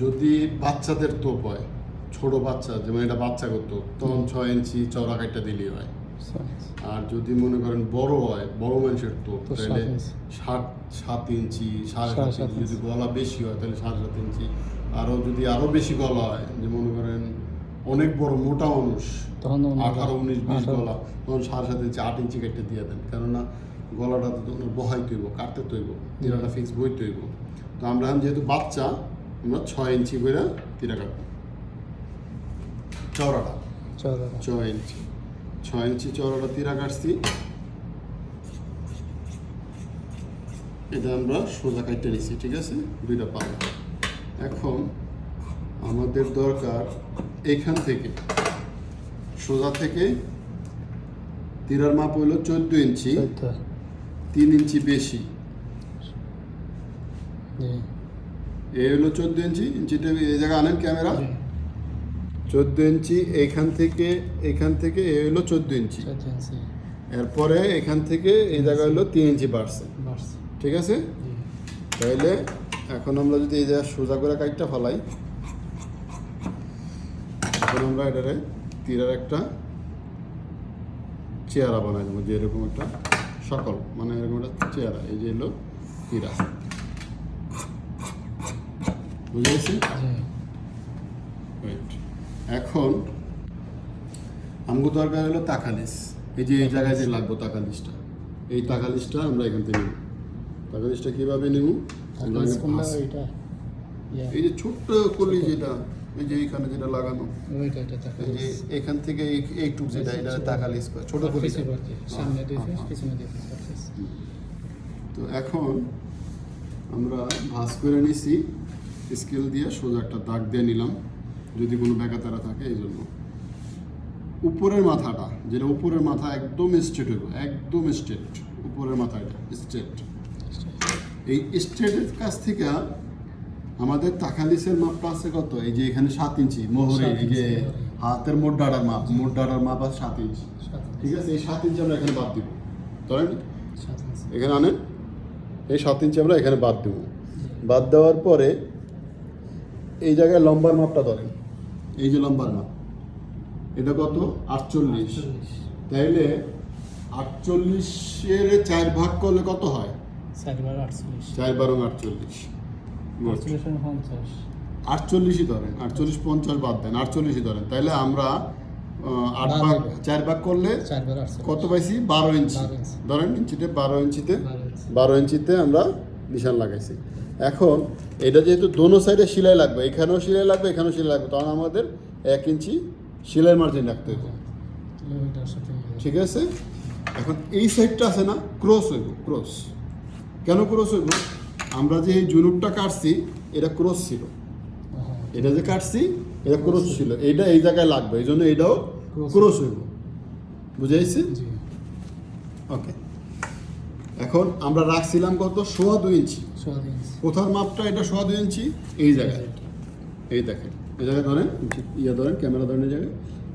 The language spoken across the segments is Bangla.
যদি বাচ্চাদের তোপ হয় ছোট বাচ্চা যেমন এটা বাচ্চা করতো তখন ছয় ইঞ্চি চড়া কাটটা দিলেই হয়। আর যদি মনে করেন বড় হয় বড় মানুষের তো তাহলে সাত। সাত ইঞ্চি সাড়ে সাত ইঞ্চি যদি গলা বেশি হয় তাহলে সাড়ে সাত ইঞ্চি। আরও যদি আরও বেশি গলা হয় যে মনে করেন অনেক বড় মোটা মানুষ আঠারো উনিশ বিশ গলা তখন সাড়ে সাত ইঞ্চি আট ইঞ্চি কেটে দিয়ে দেন। কেননা গলাটা তো তখন বহাই তৈব কাটতে তৈব তিরাটা ফিক্স বই তৈব তো আমরা যেহেতু বাচ্চা আমরা ছয় ইঞ্চি করে তিরা কাটবো চওড়াটা। ছয় ইঞ্চি। ছয় ইঞ্চি চওড়াটা তিরা কাটছি এটা আমরা সোজা কাটতে নিছি ঠিক আছে? দুইটা পাল্লা। এখন আমাদের দরকার এখান থেকে সোজা থেকে তিরার মাপ হইল চোদ্দ ইঞ্চি। তিন ইঞ্চি বেশি। এই হলো চোদ্দ ইঞ্চি ইঞ্চিটা এই জায়গায় আনেন ক্যামেরা। চোদ্দ ইঞ্চি এখান থেকে এখান থেকে এ হলো চোদ্দ ইঞ্চি। এরপরে এখান থেকে এই জায়গা হলো তিন ইঞ্চি বাড়ছে। ঠিক আছে? জি। তাইলে এখন আমরা যদি এই জায়গা সোজা করে কাইটটা ফেলাই এখন আমরা এটারে তীরের একটা চেয়ারা বানাই দেবো যে এরকম একটা সকল মানে এরকম একটা চেয়ারা এই যে হলো তীরা বুঝে গেছি এখন আমগো দরকার হলো তাকালিস এই যে এই জায়গায় যে লাগবো তাকালিসটা এই তাকালিসটা আমরা এখান থেকে নেব। তাকালিসটা কীভাবে নেব? এই যে ছোট্ট কলি যেটা এই যে এইখানে যেটা লাগানো এই যে এখান থেকে এই- এইটুক যেটা এটা তাকালিস করে ছোট সামনে দুই হ্যাঁ, হ্যাঁ। তাকালিস। তো এখন আমরা ভাঁজ করে নিছি। স্কেল দিয়ে সোজা একটা দাগ দিয়ে নিলাম যদি কোনো ব্যাকাতারা থাকে এই জন্য। উপরের মাথাটা যেটা উপরের মাথা একদম স্ট্রেট হইব একদম স্ট্রেট উপরের মাথা এটা স্ট্রেট এই স্ট্রেটের কাছ থেকে আমাদের তাকালিসের মাপটা আছে কত? এই যে এখানে সাত ইঞ্চি মোহরে এই যে হাতের মোট ডাড়ার মাপ মোট ডাড়ার মাপ আছে সাত ইঞ্চি। ঠিক আছে? এই সাত ইঞ্চি আমরা এখানে বাদ দিব। ধরেন? এখানে আনেন এই সাত ইঞ্চি আমরা এখানে বাদ দেবো। বাদ দেওয়ার পরে এই জায়গায় লম্বার মাপটা ধরেন। এই যে লম্বার মাপ এটা কত? আটচল্লিশ। তাইলে আটচল্লিশের চার ভাগ করলে কত হয়। চার বারং আটচল্লিশ। পঞ্চাশ। আটচল্লিশই ধরেন আটচল্লিশ পঞ্চাশ বাদ দেন আটচল্লিশই ধরেন। তাইলে আমরা আট ভাগ চার ভাগ করলে কত পাইছি? বারো ইঞ্চি। ধরেন ইঞ্চিতে বারো ইঞ্চিতে বারো ইঞ্চিতে আমরা নিশান লাগাইছি। এখন এটা যেহেতু দোনো সাইডে সেলাই লাগবে এখানেও সেলাই লাগবে এখানেও সেলাই লাগবে তখন আমাদের এক ইঞ্চি সেলাই মার্জিন রাখতে হবে। ঠিক আছে? এখন এই সাইডটা আছে না ক্রস হইব ক্রস কেন ক্রস হইব? আমরা যে এই জুনুকটা কাটছি এটা ক্রস ছিল। এটা যে কাটছি এটা ক্রস ছিল। এটা এই জায়গায় লাগবে এই জন্য এটাও. ক্রস হইব। বুঝাইছি? ওকে এখন আমরা রাখছিলাম কত? সোয়া দুই ইঞ্চি। কোথার মাপটা এটা? সোয়া দুই ইঞ্চি? এই জায়গায়। এই দেখেন। এই জায়গায় ধরেন। ইয়ে ধরেন ক্যামেরা ধরেন এই জায়গায়।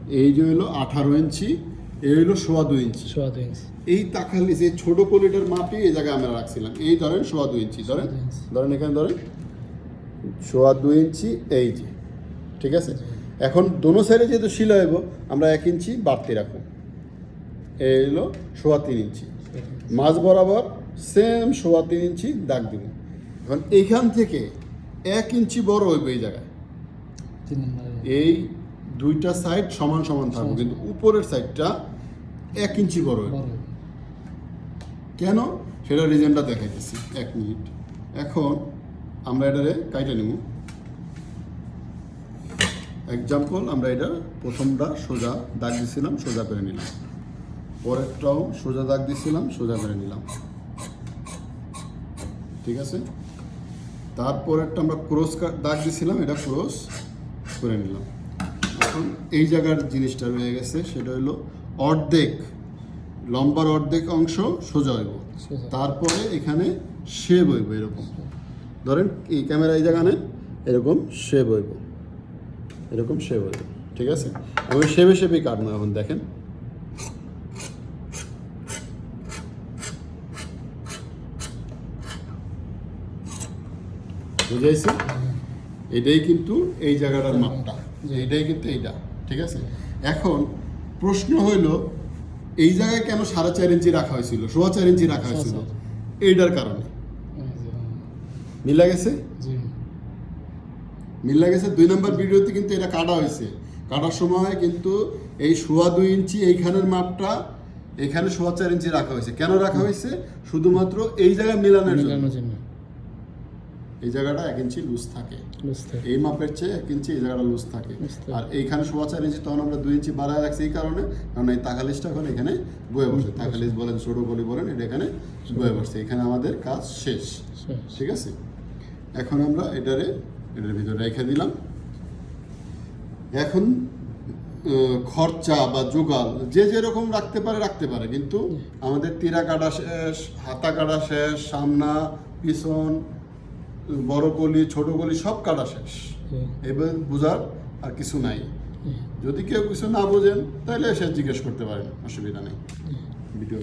এই যে হলো আঠারো ইঞ্চি এই হলো সোয়া দুই ইঞ্চি। সোয়া দুই ইঞ্চি। এই তাকালি যে ছোট কলিটার মাপই এই জায়গায় আমরা রাখছিলাম। এই ধরেন সোয়া দুই ইঞ্চি। ধরেন। ধরেন এখানে ধরেন। সোয়া দুই ইঞ্চি এই যে। ঠিক আছে? এখন দোনো সাইডে যেহেতু শিলা হইব আমরা এক ইঞ্চি বাড়তি রাখব। এই হলো সোয়া তিন ইঞ্চি। মাঝ বরাবর সেম সোয়া তিন ইঞ্চি দাগ দিব। এখন এইখান থেকে এক ইঞ্চি বড় হইবে এই জায়গায়। এই দুইটা সাইড সমান সমান থাকবে কিন্তু উপরের সাইডটা এক ইঞ্চি বড় হইবে। কেন? সেটা রিজনটা দেখাইতেছি এক মিনিট। এখন আমরা এটারে কাইটা নিব এক্সাম্পল আমরা এটা প্রথমটা সোজা দাগ দিছিলাম সোজা করে নিলাম। পরেরটাও সোজা দাগ দিছিলাম সোজা করে নিলাম। ঠিক আছে? তারপরেরটা আমরা ক্রস দাগ দিছিলাম এটা ক্রস করে নিলাম। এখন এই জায়গার জিনিসটা রয়ে গেছে সেটা হলো অর্ধেক লম্বার অর্ধেক অংশ সোজা হইব। তারপরে এখানে শেপ হইব এরকম। ধরেন এই ক্যামেরা এই জায়গা নেন এরকম শেপ হইব। এরকম শেপ হইব। ঠিক আছে? ওই শেপে শেপেই কাটবো এখন দেখেন। বুঝাইছি? এটাই কিন্তু এই জায়গাটার মাপটা। যে এটাই কিন্তু এইটা ঠিক আছে? এখন প্রশ্ন হইল এই জায়গায় কেন সাড়ে চার ইঞ্চি রাখা হয়েছিল সোয়া চার ইঞ্চি রাখা হয়েছিল? এইটার কারণে। মিলা গেছে জি। মিলা গেছে দুই নম্বর ভিডিওতে কিন্তু এটা কাটা হয়েছে। কাটার সময় কিন্তু এই সোয়া দুই ইঞ্চি এইখানের মাপটা এখানে সোয়া চার ইঞ্চি রাখা হয়েছে। কেন রাখা হয়েছে? শুধুমাত্র এই জায়গায় মিলানোর জন্য। এই জায়গাটা এক ইঞ্চি লুজ থাকে। এই মাপের চেয়ে এক ইঞ্চি এই জায়গাটা লুজ থাকে। আর এইখানে সোয়া চার ইঞ্চি তখন আমরা দুই ইঞ্চি বাড়ায় রাখছি এই কারণে কারণ এই তাকালিশটা এখন এখানে বয়ে বসে। তাকালিশ বলেন ছোট গলি বলেন এটা এখানে বয়ে বসছে এখানে আমাদের কাজ শেষ। ঠিক আছে? এখন আমরা এটারে এটার ভিতরে রেখে দিলাম। এখন খরচা বা জোগাল যে যেরকম রাখতে পারে রাখতে পারে। কিন্তু আমাদের তীরা কাটা শেষ হাতা কাটা শেষ সামনা পিছন বড় কলি ছোট কলি সব কাটা শেষ। এবার বোঝার আর কিছু নাই। যদি কেউ কিছু না বোঝেন তাহলে এসে জিজ্ঞেস করতে পারেন অসুবিধা নেই। ভিডিও